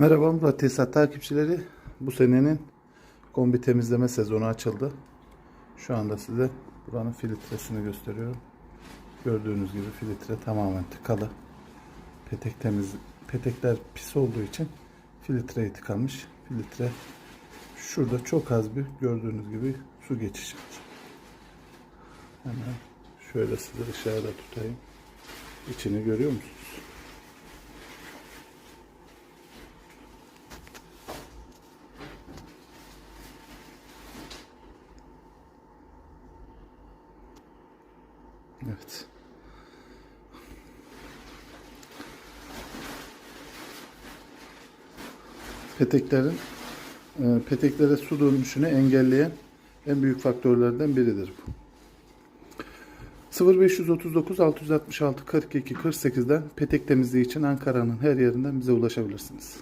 Merhaba Murat Tesisat takipçileri. Bu senenin kombi temizleme sezonu açıldı. Şu anda size buranın filtresini gösteriyorum. Gördüğünüz gibi filtre tamamen tıkalı. Petek temiz, petekler pis olduğu için filtreye tıkanmış. Filtre şurada çok az bir gördüğünüz gibi su geçişi var. Hemen şöyle size ışığa da tutayım. İçini görüyor musunuz? Evet. Peteklerin e, peteklere su dönüşünü engelleyen en büyük faktörlerden biridir bu. 0539 666 42 48'den petek temizliği için Ankara'nın her yerinden bize ulaşabilirsiniz.